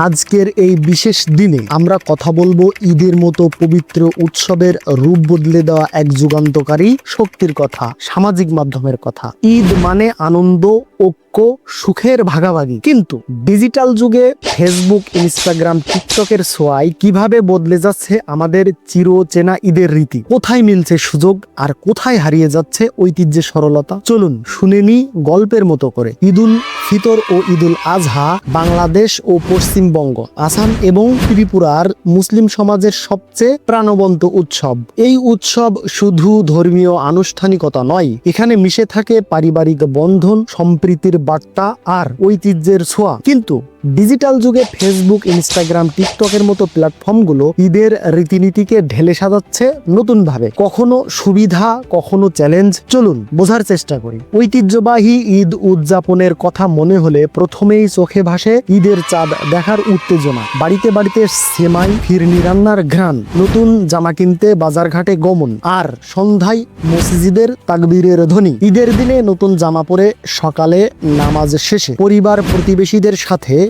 আজকের এই বিশেষ দিনে আমরা কথা বলব ঈদের মতো পবিত্র উৎসবের রূপ বদলে দেওয়া এক যুগান্তকারী শক্তির কথা, সামাজিক মাধ্যমের কথা। ঈদ মানে আনন্দ ঐক্য, সুখের ভাগাভাগি। কিন্তু ডিজিটাল যুগে ফেসবুক, ইনস্টাগ্রাম, টিকটকের সোয়াই কীভাবে বদলে যাচ্ছে আমাদের চিরচেনা ঈদের রীতি? কোথায় মিলছে সুযোগ আর কোথায় হারিয়ে যাচ্ছে ঐতিহ্যের সরলতা? চলুন শুনে নি গল্পের মতো করে। ঈদুল ফিতর ও ঈদুল আজহা বাংলাদেশ ও পশ্চিমবঙ্গ, আসাম এবং ত্রিপুরার মুসলিম সমাজের সবচেয়ে প্রাণবন্ত উৎসব। এই উৎসব শুধু ধর্মীয় আনুষ্ঠানিকতা নয়, এখানে মিশে থাকে পারিবারিক বন্ধন, সম্প্রীতির বার্তা আর ঐতিহ্যের ছোঁয়া। কিন্তু ডিজিটাল যুগে ফেসবুক ইনস্টাগ্রাম টিকটকের মতো প্ল্যাটফর্মগুলো ঈদের রীতিনীতিকে ঢেলে সাজাচ্ছে নতুনভাবে। কখনো সুবিধা, কখনো চ্যালেঞ্জ চলুন, বোঝার চেষ্টা করি। ঐতিহ্যবাহী ঈদ উদযাপনের কথা মনে হলে প্রথমেই চোখে ভাসে ঈদের চাঁদ দেখার উত্তেজনা। বাড়িতে বাড়িতে সেমাই, ফিরনি রান্নার ঘ্রাণ, নতুন জামা কিনতে বাজারঘাটে গমন, আর সন্ধ্যায় মসজিদের তাকবীরের ধ্বনি। ঈদের দিনে নতুন জামা পরে সকালে নামাজ শেষে পরিবার প্রতিবেশীদের সাথে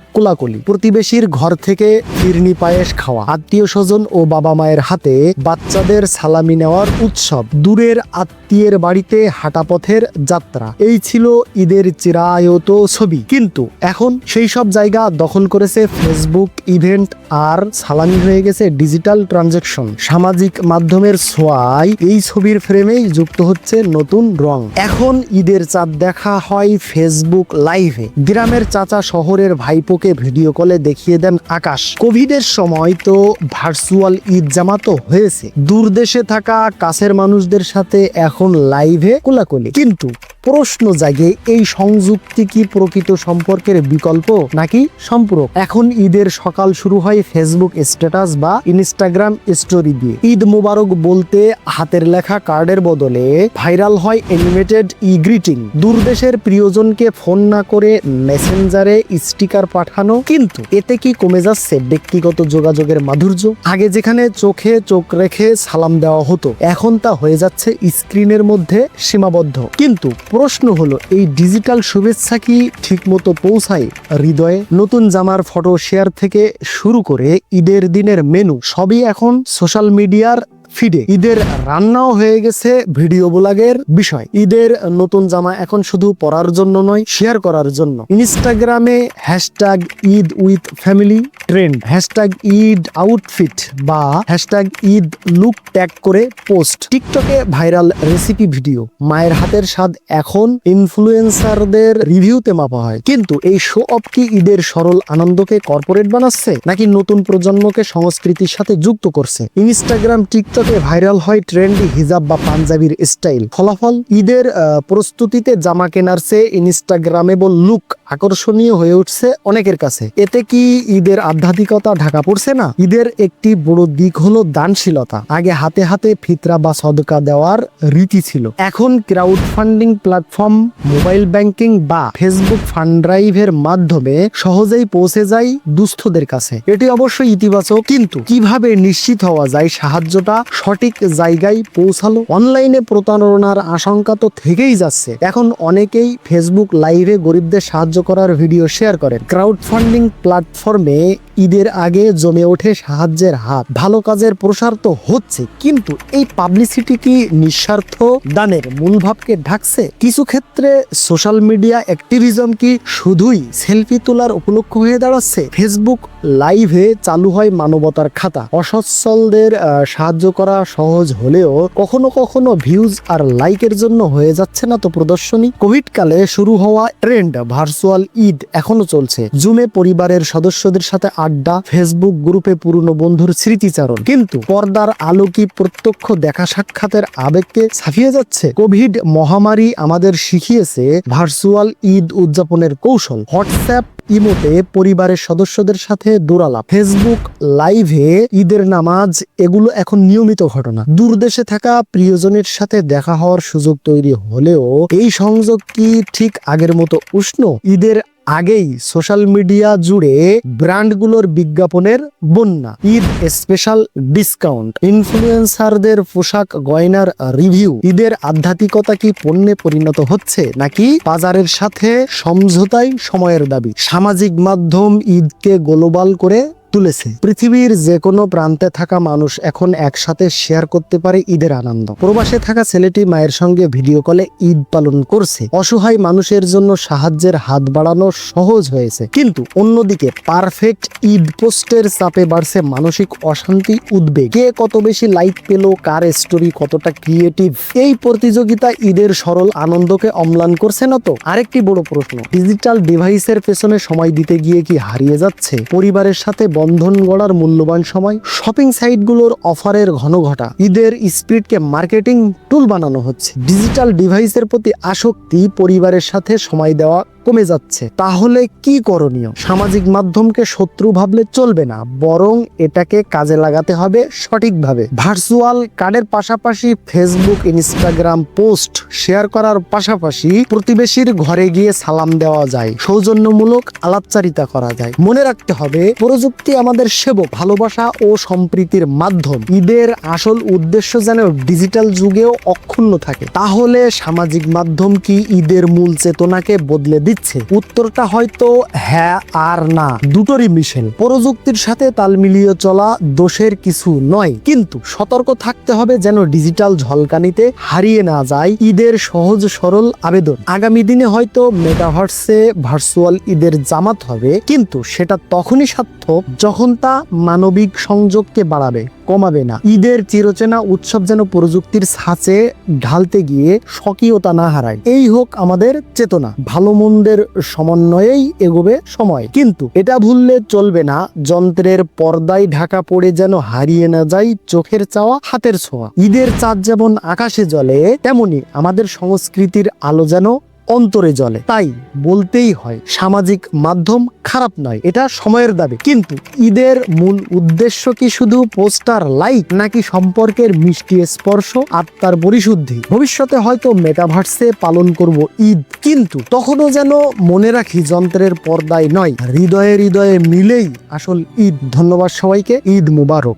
কোলাকুলি। প্রতিবেশীর ঘর থেকে ফিরনি পায়েস খাওয়া। আত্মীয় স্বজন ও বাবা মায়ের হাতে বাচ্চাদের সালামি নেওয়ার উৎসব। দূরের আত্মীয়ের বাড়িতে হাঁটা পথের যাত্রা। এই ছিল ঈদের চিরায়ত ছবি। কিন্তু এখন সেই সব জায়গা দখল করেছে ফেসবুক ইভেন্ট আর সালামি হয়ে গেছে ডিজিটাল ট্রানজেকশন। সামাজিক মাধ্যমের ছোঁয়ায় এই ছবির ফ্রেমেই যুক্ত হচ্ছে নতুন রং। এখন ঈদের চাঁদ দেখা হয় ফেসবুক লাইভে। গ্রামের চাচা শহরের ভাইপোকে ভিডিও কলে দেখিয়ে দেন আকাশ। কোভিডের সময় তো ভার্চুয়াল ঈদ জামাতো হয়েছে। দূর দেশে থাকা কাছের মানুষদের সাথে এখন লাইভে কোলাকুলি। কিন্তু প্রশ্ন জাগে, এই সংযুক্তি কি প্রকৃত সম্পর্কের বিকল্প নাকি সম্পূরক? এখন ঈদের সকাল শুরু হয় ফেসবুক স্ট্যাটাস বা ইনস্টাগ্রাম স্টোরি দিয়ে। ঈদ মোবারক বলতে হাতের লেখা কার্ডের বদলে ভাইরাল হয় অ্যানিমেটেড ই গ্রিটিং দূরদেশের প্রিয়জনকে ফোন না করে মেসেঞ্জারে স্টিকার পাঠানো কিন্তু এতে কি কমে যাচ্ছে ব্যক্তিগত যোগাযোগের মাধুর্য? আগে যেখানে চোখে চোখ রেখে সালাম দেওয়া হতো, এখন তা হয়ে যাচ্ছে স্ক্রিনের মধ্যে সীমাবদ্ধ। কিন্তু প্রশ্ন হলো, এই ডিজিটাল শুভেচ্ছা কি ঠিকমতো পৌঁছায় হৃদয়ে? নতুন জামার ফটো শেয়ার থেকে শুরু করে ঈদের দিনের মেনু সবই এখন সোশ্যাল মিডিয়ার ফিডে। ঈদের রান্নাও হয়ে গেছে ভিডিও ব্লগের বিষয়। ঈদের নতুন জামা এখন শুধু পরার জন্য নয়, শেয়ার করার জন্য। ইনস্টাগ্রামে hashtag Eid with family trend. Hashtag Eid outfit বা হ্যাশট্যাগ ঈদ লুক ট্যাগ করে পোস্ট। টিকটকে ভাইরাল রেসিপি ভিডিও। মায়ের হাতের স্বাদ এখন ইনফ্লুয়েন্সারদের রিভিউতে মাপা হয়। কিন্তু এই শো অফ কি ঈদের সরল আনন্দকে কর্পোরেট বানাচ্ছে, নাকি নতুন প্রজন্মকে সংস্কৃতির সাথে যুক্ত করছে? ইনস্টাগ্রাম, টিকটকে ভাইরাল হয় ট্রেন্ডি হিজাব বা পাঞ্জাবির স্টাইল। ফলাফল ঈদের প্রস্তুতিতে জামা কেনার চেয়ে ইনস্টাগ্রামেবল লুক আকর্ষণীয় হয়ে উঠছে অনেকের কাছে। এতে কি ঈদের আধ্যাত্মিকতা ঢাকা পড়ছে না? ঈদের একটি বড় দিক হলো দানশীলতা। আগে হাতে হাতে ফিতরা বা সদকা দেওয়ার রীতি ছিল। এখন crowd funding platform mobile banking বা ফেসবুক ফান্ড ড্রাইভের মাধ্যমে সহজেই পৌঁছে যায় দুস্থদের কাছে। এটি অবশ্যই ইতিবাচক, কিন্তু কীভাবে নিশ্চিত হওয়া যায় সাহায্যটা সঠিক জায়গায় পৌঁছালো। অনলাইনে প্রতারণার আশঙ্কা তো থেকেই যাচ্ছে। এখন অনেকেই ফেসবুক লাইভে গরিবদের সাহায্য করার ভিডিও শেয়ার করেন। ক্রাউড ফান্ডিং প্ল্যাটফর্মে ঈদের আগে জমে ওঠে সাহায্যের হাত। ভালো কাজের প্রসার তো হচ্ছে, কিন্তু এই পাবলিসিটি কি নিঃস্বার্থ? দানের মূল ভাবকে ঢাকছে? কিছু ক্ষেত্রে সোশ্যাল মিডিয়া অ্যাক্টিভিজম কি শুধুই সেলফি তোলার উপলক্ষ হয়ে দাঁড়াচ্ছে? ফেসবুক লাইভে চালু হয় মানবতার খাতা। অসচ্ছলদের সাহায্য করা সহজ হলেও কখনো কখনো ভিউজ আর লাইকের জন্য হয়ে যাচ্ছে না তো প্রদর্শনী। কোভিড কালে শুরু হওয়া ট্রেন্ড ভার্চুয়াল ঈদ এখনও চলছে। জুমে পরিবারের সদস্যদের সাথে আড্ডা, ফেসবুক গ্রুপে পুরনো বন্ধুর স্মৃতিচারণ। কিন্তু পর্দার আলো কি প্রত্যক্ষ দেখা সাক্ষাতের আবেগকে ছাপিয়ে যাচ্ছে। কোভিড মহামারী আমাদের শিখিয়েছে ভার্চুয়াল ঈদ উদযাপনের কৌশল। হোয়াটসঅ্যাপ ইমোতে পরিবারের সদস্যদের সাথে দৌড়ালাপ ফেসবুক লাইভে ঈদের নামাজ, এগুলো এখন নিয়মিত ঘটনা। দূরদেশে থাকা প্রিয়জনের সাথে দেখা হওয়ার সুযোগ তৈরি হলেও এই সংযোগ কি ঠিক আগের মতো উষ্ণ? ঈদের আগেই সোশ্যাল মিডিয়া জুড়ে ব্র্যান্ডগুলোর বিজ্ঞাপনের বন্যা, ঈদ স্পেশাল ডিসকাউন্ট, ইনফ্লুয়েন্সারদের পোশাক গয়নার রিভিউ, ঈদের আধ্যাত্মিকতা কি পণ্যে পরিণত হচ্ছে নাকি বাজারের সাথে সমঝোতাই সময়ের দাবি? সামাজিক মাধ্যম ঈদকে গোলবাল করে তুলেছে। পৃথিবীর যে কোনো প্রান্তে থাকা মানুষ এখন একসাথে শেয়ার করতে পারে ঈদের আনন্দ। প্রবাসে থাকা ছেলেটি মায়ের সঙ্গে ভিডিও কলে ঈদ পালন করছে। অসহায় মানুষের জন্য সাহায্যের হাত বাড়ানো সহজ হয়েছে। কিন্তু অন্যদিকে পারফেক্ট ঈদ পোস্টের চাপে বাড়ছে মানসিক অশান্তি, উদ্বেগ। কে কত বেশি লাইক পেল, কার স্টোরি কতটা ক্রিয়েটিভ এই প্রতিযোগিতা ঈদের সরল আনন্দকে অম্লান করছে না তো? আরেকটি বড় প্রশ্ন ডিজিটাল ডিভাইসের পেছনে সময় দিতে গিয়ে কি হারিয়ে যাচ্ছে? পরিবারের সাথে বন্ধন গড়ার মূল্যবান সময় শপিং সাইটগুলোর অফারের ঘন ঘটা ঈদের স্পিডকে মার্কেটিং টুল বানানো হচ্ছে। ডিজিটাল ডিভাইসের প্রতি আসক্তি পরিবারের সাথে সময় দেওয়া কমে যাচ্ছে। তাহলে কি করণীয়? সামাজিক মাধ্যমকে শত্রু ভাবলে চলবে না, বরং এটাকে কাজে লাগাতে হবে সঠিকভাবে। ভার্চুয়াল কার্ডের পাশাপাশি ফেসবুক ইনস্টাগ্রাম পোস্ট শেয়ার করার পাশাপাশি প্রতিবেশীর ঘরে গিয়ে সালাম দেওয়া যায়, সৌজন্যমূলক আলাপচারিতা করা যায়। মনে রাখতে হবে, প্রযুক্তি আমাদের সেবক, ভালোবাসা ও সম্প্রীতির মাধ্যম। ঈদের আসল উদ্দেশ্য যেন ডিজিটাল যুগেও অক্ষুণ্ণ থাকে। তাহলে সামাজিক মাধ্যম কি ঈদের মূল চেতনাকে বদলে দিচ্ছে। উত্তরটা হয়তো হ্যাঁ আর না, দুটোরই মিশেল। প্রযুক্তির সাথে তাল মিলিয়ে চলা দোষের কিছু নয়, কিন্তু সতর্ক থাকতে হবে যেন ডিজিটাল ঝলকানিতে হারিয়ে না যায় ঈদের সহজ সরল আবেদন। আগামী দিনে হয়তো মেটাভার্সে ভার্চুয়াল ঈদের জামাত হবে, কিন্তু সেটা তখনই সার্থক যখন তা মানবিক সংযোগকে বাড়াবে। কমাবে না। ঈদের চিরচেনা উৎসব যেন প্রযুক্তির ছাঁচে ঢালতে গিয়ে স্বকীয়তা না হারায়। এই হোক আমাদের চেতনা। ভালো মন্দের সমন্বয়েই এগোবে সময়। কিন্তু এটা ভুললে চলবে না। যন্ত্রের পর্দায় ঢাকা পড়ে যেন হারিয়ে না যায় চোখের চাওয়া, হাতের ছোঁয়া। ঈদের চাঁদ যেমন আকাশে জ্বলে, তেমনি আমাদের সংস্কৃতির আলো যেন অন্তরে জ্বলে। তাই বলতেই হয়, সামাজিক মাধ্যম খারাপ নয়, এটা সময়ের দাবি। কিন্তু ঈদের মূল উদ্দেশ্য কি শুধু পোস্টার লাইক নাকি সম্পর্কের মিষ্টি স্পর্শ আত্মার পরিশুদ্ধি? ভবিষ্যতে হয়তো মেটাভার্সে পালন করব ঈদ, কিন্তু তখনও যেন মনে রাখি যন্ত্রের পর্দায় নয়, হৃদয়ে হৃদয়ে মিলেই আসল ঈদ। ধন্যবাদ সবাইকে, ঈদ মুবারক।